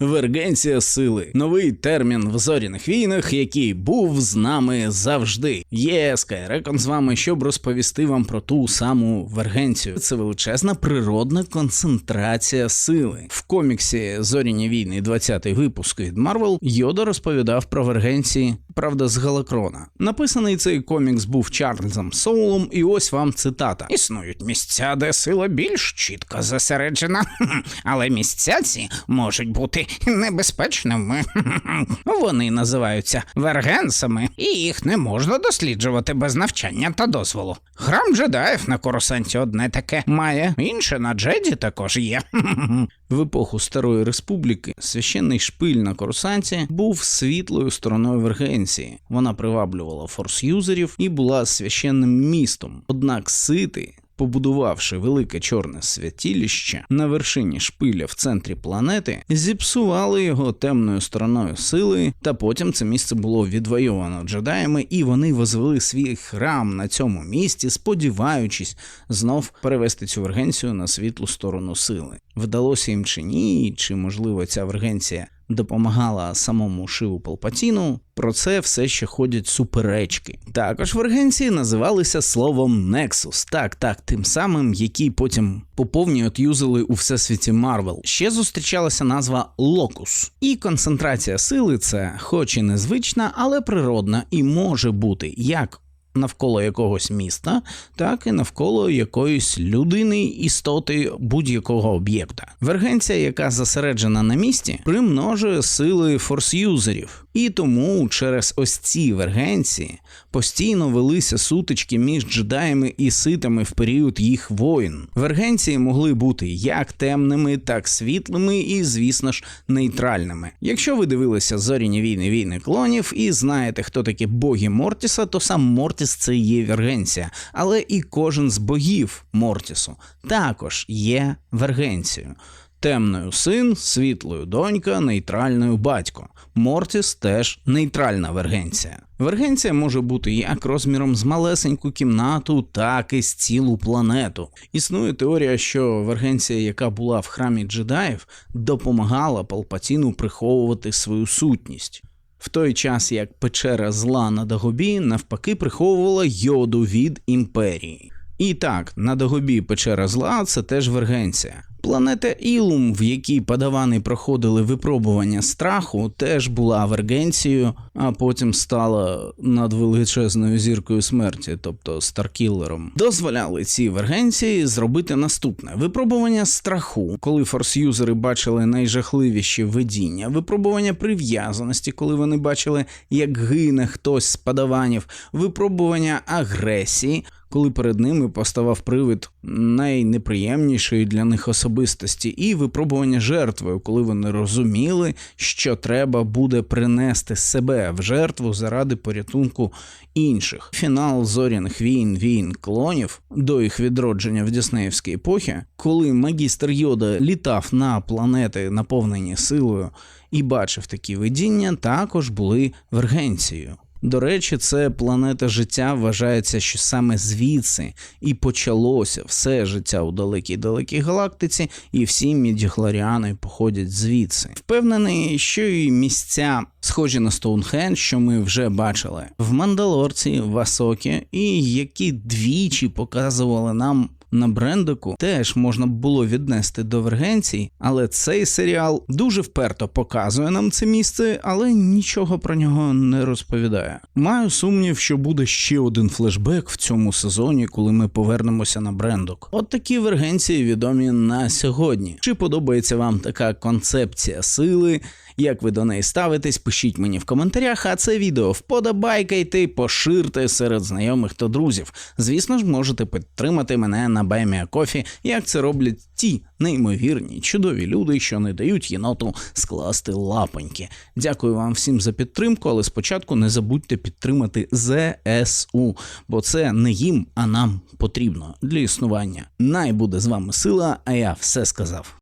Вергенція сили новий термін в зоряних війнах, який був з нами завжди. Є Скайрекон з вами, щоб розповісти вам про ту саму вергенцію. Це величезна природна концентрація сили. В коміксі Зоряні війни, 20-й випуск від Марвел, Йода розповідав про вергенції, правда, з Галакрона. Написаний цей комікс був Чарльзом Соулом, і ось вам цитата: Існують місця, де сила більш чітко зосереджена, але місця ці можуть бути небезпечними. Вони називаються вергенсами, і їх не можна досліджувати без навчання та дозволу. Храм джедаїв на Корусанті одне таке має, інше на Джеді також є. В епоху Старої Республіки священний шпиль на Корусанті був світлою стороною Вергенції. Вона приваблювала форс-юзерів і була священним містом. Однак сити побудувавши велике чорне святіліще на вершині шпиля в центрі планети, зіпсували його темною стороною сили, та потім це місце було відвоювано джедаями, і вони возвели свій храм на цьому місці, сподіваючись знов перевести цю вергенцію на світлу сторону сили. Вдалося їм чи ні, чи можливо ця вергенція допомагала самому Шиву Палпатіну, про це все ще ходять суперечки. Також вергенції називалися словом Nexus, так, так, тим самим, який потім поповнюють юзали у всесвіті Марвел. Ще зустрічалася назва Локус. І концентрація сили це, хоч і незвична, але природна, і може бути як навколо якогось міста, так і навколо якоїсь людини, істоти будь-якого об'єкта. Вергенція, яка зосереджена на місті, примножує сили форс-юзерів. І тому через ось ці вергенції постійно велися сутички між джедаями і ситами в період їх воїн. Вергенції могли бути як темними, так світлими і, звісно ж, нейтральними. Якщо ви дивилися зоріні війни війни клонів і знаєте, хто такі боги Мортіса, то сам Мортіс це є вергенція, але і кожен з богів Мортісу також є вергенцією. Темною син, світлою донька, нейтральною батько. Мортіс теж нейтральна вергенція. Вергенція може бути як розміром з малесеньку кімнату, так і з цілу планету. Існує теорія, що вергенція, яка була в храмі джедаїв, допомагала Палпатіну приховувати свою сутність. В той час як печера зла на Дагобі навпаки приховувала йоду від імперії. І так, на Дагобі печера зла це теж вергенція. Планета Ілум, в якій падавани проходили випробування страху, теж була вергенцією, а потім стала надвеличезною зіркою смерті, тобто Старкілером. Дозволяли ці вергенції зробити наступне: випробування страху, коли форс-юзери бачили найжахливіші видіння, випробування прив'язаності, коли вони бачили, як гине хтось з падаванів, випробування агресії коли перед ними поставав привид найнеприємнішої для них особистості, і випробування жертвою, коли вони розуміли, що треба буде принести себе в жертву заради порятунку інших. Фінал зоряних війн, війн клонів до їх відродження в Діснеївській епохі, коли магістр Йода літав на планети, наповнені силою, і бачив такі видіння, також були вергенцією. До речі, це планета життя вважається, що саме звідси і почалося все життя у далекій далекій галактиці, і всі мідігларіани походять звідси. Впевнений, що і місця, схожі на Стоунхендж, що ми вже бачили в Мандалорці, в Асокі, і які двічі показували нам на брендику теж можна було віднести до вергенцій, але цей серіал дуже вперто показує нам це місце, але нічого про нього не розповідає. Маю сумнів, що буде ще один флешбек в цьому сезоні, коли ми повернемося на брендок. От такі вергенції відомі на сьогодні. Чи подобається вам така концепція сили? Як ви до неї ставитесь, пишіть мені в коментарях, а це відео вподобайкайте, поширте серед знайомих та друзів. Звісно ж, можете підтримати мене на Байміакофі, як це роблять ті неймовірні, чудові люди, що не дають єноту скласти лапоньки. Дякую вам всім за підтримку, але спочатку не забудьте підтримати ЗСУ, бо це не їм, а нам потрібно для існування. Най буде з вами сила, а я все сказав.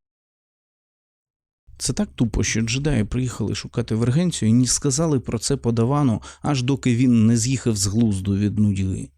Це так тупо, що джедаї приїхали шукати вергенцію і не сказали про це подавану, аж доки він не з'їхав з глузду від нудьги.